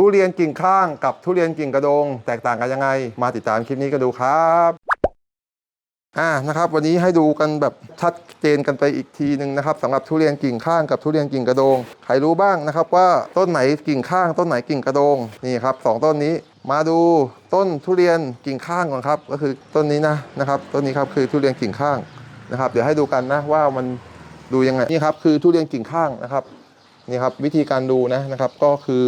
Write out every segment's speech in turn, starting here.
ทุเรียนกิ่งข้างกับทุเรียนกิ่งกระโดง แตกต่างกันยังไง มาติดตามคลิปนี้กันดูครับอ่านะครับวันนี้ให้ดูกันแบบชัดเจนกันไปอีกทีหนึ่งนะครับสำหรับทุเรียนกิ่งข้างกับทุเรียนกิ่งกระโดงใครรู้บ้างนะครับว่าต้นไหนกิ่งข้างต้นไหนกิ่งกระโดงนี่ครับสองต้นนี้มาดูต้นทุเรียนกิ่งข้างก่อนครับก็คือต้นนี้นะนะครับต้นนี้ครับคือทุเรียนกิ่งข้างนะครับเดี๋ยวให้ดูกันนะว่ามันดูยังไงนี่ครับคือทุเรียนกิ่งข้างนะครับนี่ครับวิธีการดูนะนะครับก็คือ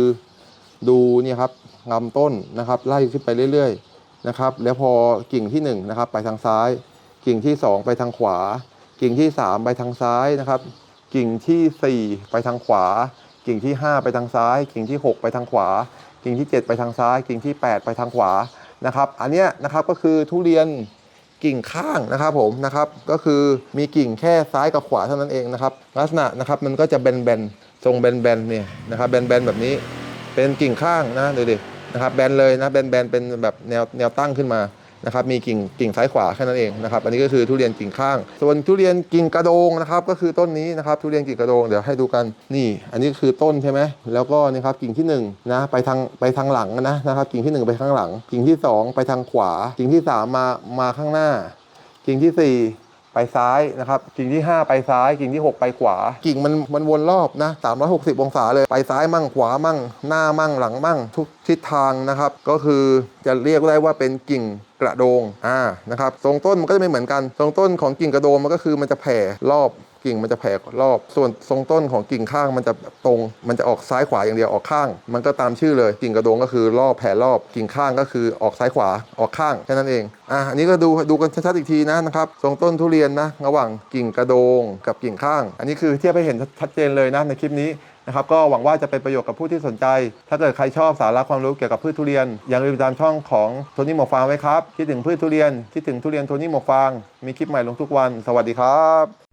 ดูนี่ครับลำต้นนะครับ ไล่ขึ้นไปเรื่อยๆนะครับ แล้วพอกิ่งที่1นงนะครับไปทางซ้าย กิ่งที่ 2 ไปทางขวา กิ่งที่ 3 ไปทางซ้ายนะครับ กิ่งทีสี่ 4 ไปทางขวา กิ่งที่ 5 ไปทางซ้าย กิ่งที่ 6 ไปทางขวา กิ่งที่ 7 ไปทางซ้าย กิ่งที่ 8 ไปทางขวานะครับ อันเนี้ยนะครับก็คือทุเรียนกิ่งข้างนะครับผมนะครับก็คือมีกิ่งแค่ซ้ายกับขวาเท่านั้นเองนะครับ ลักษณะนะครับมันก็จะแบนๆทรงแบนๆเนี่ยนะครับแบนๆแบบนี้ เป็นกิ่งข้างนะดูดินะครับแบนเลยนะแบนๆเป็นแบบแนวแนวตั้งขึ้นมานะครับมีกิ่งกิ่งซ้ายขวาแค่นั้นเองนะครับอันนี้ก็คือทุเรียนกิ่งข้าง ส่วนทุเรียนกิ่งกระโดงนะครับก็คือต้นนี้นะครับทุเรียนกิ่งกระโดงเดี๋ยวให้ดูกันนี่ อันนี้คือต้นใช่ไหมแล้วก็นี่ครับกิ่งที่หนึ่งนะไปทางไปทางหลังนะนะครับกิ่งที่หนึ่งไปข้างหลัง กิ่งที่สองไปทางขวา กิ่งที่สามมามาข้างหน้า กิ่งที่ 4 ไปซ้ายนะครับกิ่งที่ 5 ไปซ้าย กิ่งที่ 6 ไปขวา กิ่งมันมันวนรอบนะ360 องศาเลยไปซ้ายมั่งขวามั่ง หน้ามั่งหลังมั่ง ทุกทิศทางนะครับ ก็คือจะเรียกได้ว่าเป็นกิ่งกระโดงอ่านะครับทรงต้นมันก็จะไม่เหมือนกันทรงต้นของกิ่งกระโดงมันก็คือมันจะแผ่รอบ กิ่งมันจะแผ่รอบ ส่วนทรงต้นของกิ่งข้างมันจะตรง มันจะออกซ้ายขวาอย่างเดียวออกข้าง มันก็ตามชื่อเลยกิ่งกระโดงก็คือรอบแผ่รอบกิ่งข้างก็คือออกซ้ายขวาออกข้างแค่นั้นเองอะอันนี้ก็ดูดูกันชัดๆอีกทีนะนะครับทรงต้นทุเรียนนะระหว่างกิ่งกระโดงกับกิ่งข้าง อันนี้คือเทียบให้เห็นชัดเจนเลยนะในคลิปนี้นะครับก็หวังว่าจะเป็นประโยชน์กับผู้ที่สนใจ ถ้าเกิดใครชอบสาระความรู้เกี่ยวกับพืชทุเรียน อย่าลืมตามช่องของโทนี่หมกฟางไว้ครับ คิดถึงพืชทุเรียน คิดถึงทุเรียนโทนี่หมกฟาง มีคลิปใหม่ลงทุกวัน สวัสดีครับ